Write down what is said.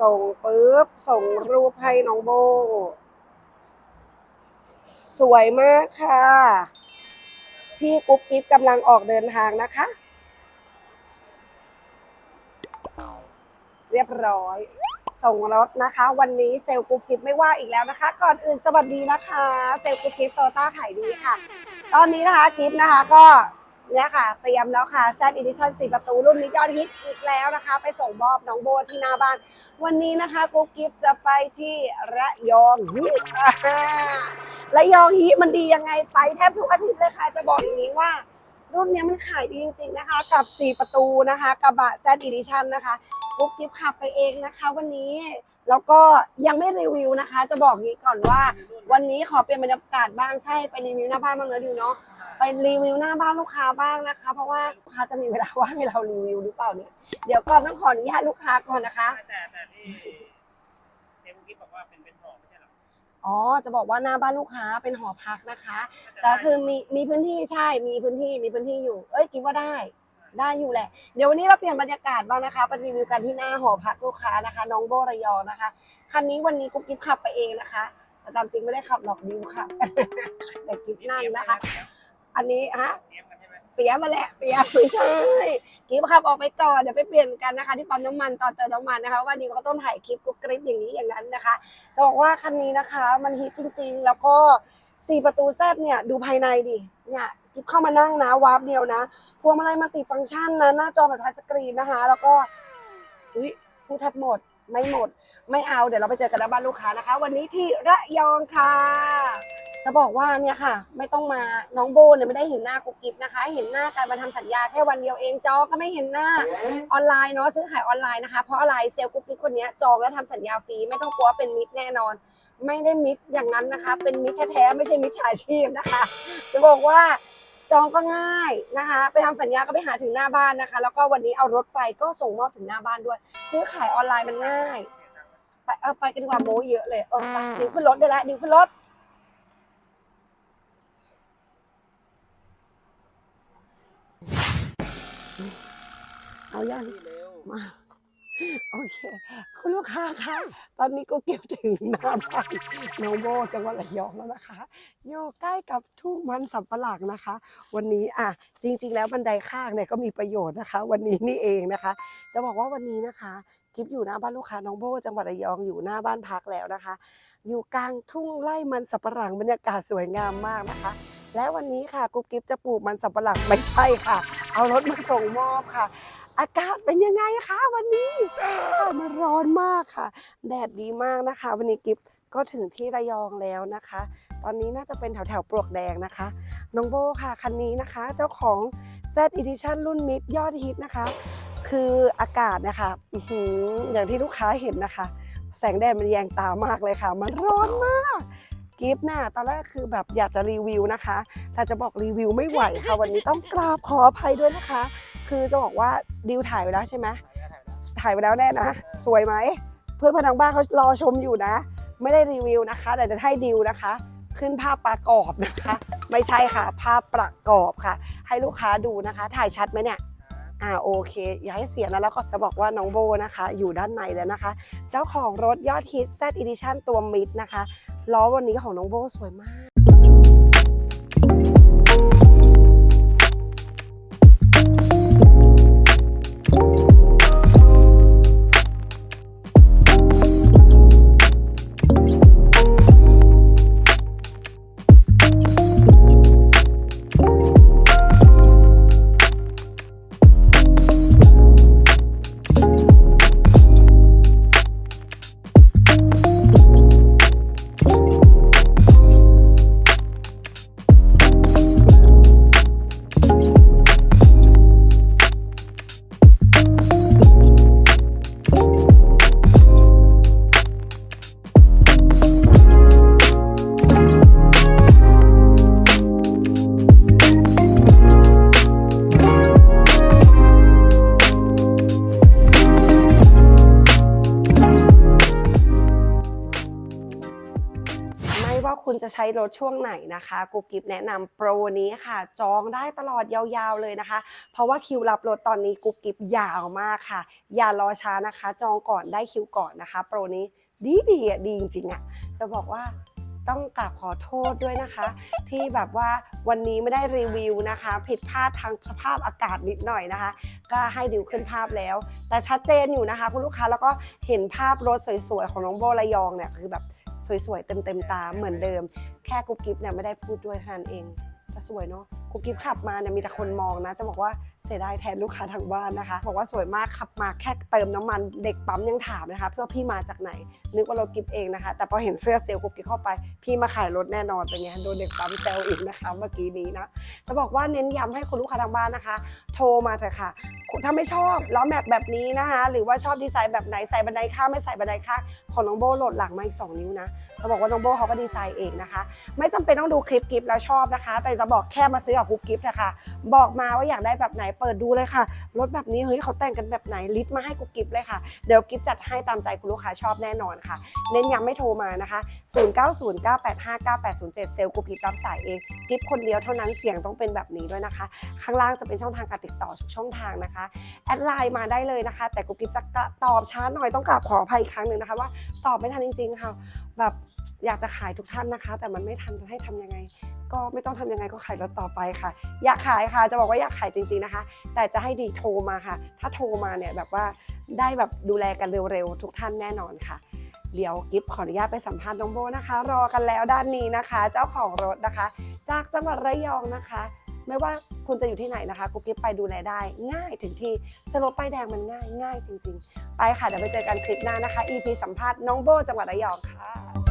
ส่งปุ๊บ ส่งรูปให้น้องโบ สวยมากค่ะ พี่กุ๊บกิ๊บกำลังออกเดินทางนะคะ เรียบร้อย ส่งรถนะคะ วันนี้เซลล์กุ๊บกิ๊บไม่ว่าอีกแล้วนะคะ ก่อนอื่นสวัสดีนะคะ เซลล์กุ๊บกิ๊บโตต้าขายดีค่ะ ตอนนี้นะคะกิ๊บนะคะก็ เนี่ยค่ะ เตรียมแล้วค่ะแซดอีดิชั่นสี่ประตูรุ่นนี้ยอดฮิตอีกแล้วนะคะ ไปส่งมอบน้องโบที่หน้าบ้าน วันนี้นะคะกุ๊บกิ๊บจะไปที่ระยองฮิระยองฮิมันดียังไงไปแทบทุกอาทิตย์เลยค่ะ จะบอกอย่างนี้ว่ารุ่นนี้มันขายดีจริง ๆนะคะ กับ 4 ประตูนะคะกระบะ Z Edition นนะคะกุ๊บกิ๊บขับไปเองนะคะ วันนี้แล้วก็ยังไม่รีวิวนะคะ จะบอกงี้ก่อนว่า วันนี้ขอเปลี่ยนบรรยากาศบ้างใช่ไปรีวิวหน้าบ้านบ้างนะดิวเนาะ ไปรีวิวหน้าบ้านลูกค้าบ้างนะคะ เพราะว่าลูกค้าจะมีเวลาว่างให้เรารีวิวหรือเปล่าเนี่ยเดี๋ยวก่อนต้องขออนุญาตลูกค้าก่อนนะคะ แต่แต่ที่เทมกิฟบอกว่าเป็นเป็นหอไม่ใช่หรออ๋อ จะบอกว่าหน้าบ้านลูกค้าเป็นหอพักนะคะแต่คือมีมีพื้นที่ใช่มีพื้นที่มีพื้นที่อยู่ เอ้ยคิดว่าได้ได้อยู่แหละ เดี๋ยววันนี้เราเปลี่ยนบรรยากาศบ้างนะคะไปรีวิวกันที่หน้าหอพักลูกค้านะคะ น้องโบระยองนะคะ คันนี้วันนี้กุ๊บกิ๊บขับไปเองนะคะ แต่ตามจริงไม่ได้ขับหรอกดิวขับแต่กิ๊บนั่งนะคะ อันนี้ฮะเตรียมกันมาแหละเตียไม่ใช่กิ๊บขับออกไปก่อนเดี๋ยวไปเปลี่ยนกันนะคะ ที่ปั๊มน้ำมันตอนเติมน้ำมันนะคะ ว่าดิวเขาต้องถ่ายคลิปกุ๊กริ๊บอย่างนี้อย่างนั้นนะคะจะบอกว่าคันนี้นะคะมันฮิตจริง ๆ แล้วก็สี่ประตูแซดเนี่ยดูภายในดิเนี่ยกิ๊บเข้ามานั่งนะวาร์ปเดียวนะพวงมาลัยมัลติฟังก์ชันนะหน้าจอแบบทัชสกรีนนะคะ แล้วก็อุ้ยพูดแทบหมดไม่หมด ไม่เอาเดี๋ยวเราไปเจอกันหน้าบ้านลูกค้านะคะ วันนี้ที่ระยองค่ะ จะบอกว่าเนี่ยค่ะ ไม่ต้องมาน้องโบเนี่ยไม่ได้เห็นหน้ากุ๊กกิ๊บนะคะ เห็นหน้าการมาทำสัญญาแค่วันเดียวเองจองก็ไม่เห็นหน้าออนไลน์เนาะซื้อขายออนไลน์นะคะเพราะอะไรเซลล์กุ๊กกิ๊บคนนี้จองแล้วทำสัญญาฟรีไม่ต้องกลัวเป็นมิตรแน่นอน ไม่ได้มิตรอย่างนั้นนะคะ เป็นมิตรแท้ๆไม่ใช่มิตรฉาชีพนะคะ จะบอกว่าจองก็ง่ายนะคะ ไปทำสัญญาก็ไปหาถึงหน้าบ้านนะคะ แล้วก็วันนี้เอารถไปก็ส่งมอบถึงหน้าบ้านด้วย ซื้อขายออนไลน์มันง่าย ไปเอาไปกันดีกว่าโมเยอะเลยเออไปดิวขึ้นรถได้แล้วดิวขึ้นรถ เอา ยังที่เร็วมาโอเค คุณลูกค้าคะตอนนี้ก็เกี่ยวถึงหน้าบ้านน้องโบจังหวัดระยองแล้วนะคะ อยู่ใกล้กับทุ่งมันสำปะหลังนะคะ วันนี้อะจริง ๆ แล้วบันไดข้างเนี่ยก็มีประโยชน์นะคะ วันนี้นี่เองนะคะ จะบอกว่าวันนี้นะคะคลิปอยู่หน้าบ้านลูกค้าน้องโบจังหวัดระยองอยู่หน้าบ้านพักแล้วนะคะ อยู่กลางทุ่งไร่มันสับปะหลังบรรยากาศสวยงามมากนะคะ และวันนี้ค่ะกุ๊บกิ๊บจะปลูกมันสับปะหลังไม่ใช่ค่ะ เอารถมาส่งมอบค่ะ อากาศเป็นยังไงคะวันนี้อากาศมันร้อนมากค่ะ แดดดีมากนะคะ วันนี้กิฟก็ถึงที่ระยองแล้วนะคะ ตอนนี้น่าจะเป็นแถวแถวปลวกแดงนะคะ น้องโบค่ะคันนี้นะคะ เจ้าของ Z Edition รุ่นมิดยอดฮิตนะคะ คืออากาศนะคะอื้อหืออย่างที่ลูกค้าเห็นนะคะ แสงแดดมันแยงตามากเลยค่ะ มันร้อนมากกิฟต์น่ะตอนแรกคือแบบอยากจะรีวิวนะคะ แต่จะบอกรีวิวไม่ไหวค่ะ วันนี้ต้องกราบขออภัยด้วยนะคะ คือจะบอกว่าดิวถ่ายไว้แล้วใช่ไหมถ่ายไว้แล้วแน่นะ สวยไหม เพื่อนพนังบ้านเขารอชมอยู่นะ ไม่ได้รีวิวนะคะ แต่จะให้ดิวนะคะ ขึ้นภาพประกอบนะคะ ไม่ใช่ค่ะ ภาพประกอบค่ะ ให้ลูกค้าดูนะคะ ถ่ายชัดไหมเนี่ยอ่าโอเค อย่าให้เสียนะแล้วก็จะบอกว่าน้องโบนะคะ อยู่ด้านในแล้วนะคะ เจ้าของรถยอดฮิต Z Edition ตัวมิดนะคะล้อวันนี้ของน้องโบสวยมาก จะใช้รถช่วงไหนนะคะกุ๊บกิ๊บแนะนำโปรนี้ค่ะ จองได้ตลอดยาวๆเลยนะคะ เพราะว่าคิวรับรถตอนนี้กุ๊บกิ๊บยาวมากค่ะ อย่ารอช้านะคะ จองก่อนได้คิวก่อนนะคะ โปรนี้ดีดีอะดีจริงๆอะจะบอกว่าต้องกราบขอโทษด้วยนะคะ ที่แบบว่าวันนี้ไม่ได้รีวิวนะคะ ผิดพลาดทางสภาพอากาศนิดหน่อยนะคะ ก็ให้ดิวขึ้นภาพแล้ว แต่ชัดเจนอยู่นะคะ คุณลูกค้าแล้วก็เห็นภาพรถสวยๆ ของน้องโบระยองเนี่ยคือแบบ สวยๆ เต็มๆตาเหมือนเดิม แค่กุ๊กกิ๊บเนี่ยไม่ได้พูดด้วยเท่านั้นเองแต่สวยเนาะ กุ๊บกิ๊บขับมาเนี่ยมีแต่คนมองนะ จะบอกว่าเสียดายแทนลูกค้าทางบ้านนะคะ บอกว่าสวยมากขับมาแค่เติมน้ำมันเด็กปั๊มยังถามนะคะ เพื่อพี่มาจากไหน นึกว่ารถกิ๊บเองนะคะ แต่พอเห็นเสื้อเซลล์กุ๊บกิ๊บเข้าไป พี่มาขายรถแน่นอนเป็นไงโดนเด็กปั๊มแซวอีกนะคะเมื่อกี้นี้นะจะบอกว่าเน้นย้ำให้คุณลูกค้าทางบ้านนะคะ โทรมาเถอะค่ะถ้าไม่ชอบล้อแม็กแบบนี้นะคะ หรือว่าชอบดีไซน์แบบไหนใส่บันไดข้างไม่ใส่บันไดข้างของน้องโบโหลดหลังมาอีก 2 นิ้วนะจะบอกว่าน้องโบเขาก็ดีไซน์เองนะคะ ไม่จำเป็นต้องดูคลิปกิฟแล้วชอบนะคะ แต่จะบอกแค่มาซื้อกับคุกกิฟต์นะคะบอกมาว่าอยากได้แบบไหนเปิดดูเลยค่ะรถแบบนี้เฮ้ยเขาแต่งกันแบบไหนลิสต์มาให้กุกกิฟต์เลยค่ะเดี๋ยวกิฟต์จัดให้ตามใจคุณลูกค้าชอบแน่นอนค่ะ เน้นย้ำไม่โทรมานะคะ 0909859807 เซลล์กุกกิฟต์รับสายเองกิฟต์คนเดียวเท่านั้นเสียงต้องเป็นแบบนี้ด้วยนะคะ ข้างล่างจะเป็นช่องทางการติดต่อทุกช่องทางนะคะแอดไลน์มาได้เลยนะคะ แต่กุ๊กกิ๊บจะตอบช้าหน่อยต้องกราบขออภัยอีกครั้งหนึ่งนะคะว่าตอบไม่ทันจริง ๆ ค่ะ แบบอยากจะขายทุกท่านนะคะ แต่มันไม่ทันจะให้ทำยังไง ก็ไม่ต้องทำยังไงก็ขายรถต่อไปค่ะ อยากขายค่ะจะบอกว่าอยากขายจริง ๆนะคะ แต่จะให้ดีโทรมาค่ะ ถ้าโทรมาเนี่ยแบบว่าได้แบบดูแลกันเร็วๆทุกท่านแน่นอนค่ะเดี๋ยวกิฟขออนุญาตไปสัมภาษณ์น้องโบนะคะ รอกันแล้วด้านนี้นะคะ เจ้าของรถนะคะ จากจังหวัดระยองนะคะ ไม่ว่าคุณจะอยู่ที่ไหนนะคะกุ๊กกิ๊บไปดูแลได้ ง่ายถึงที่สโลปป้ายแดงมันง่ายง่ายจริง ๆ ไปค่ะเดี๋ยวไปเจอกันคลิปหน้านะคะ EP สัมภาษณ์น้องโบจังหวัดระยองค่ะ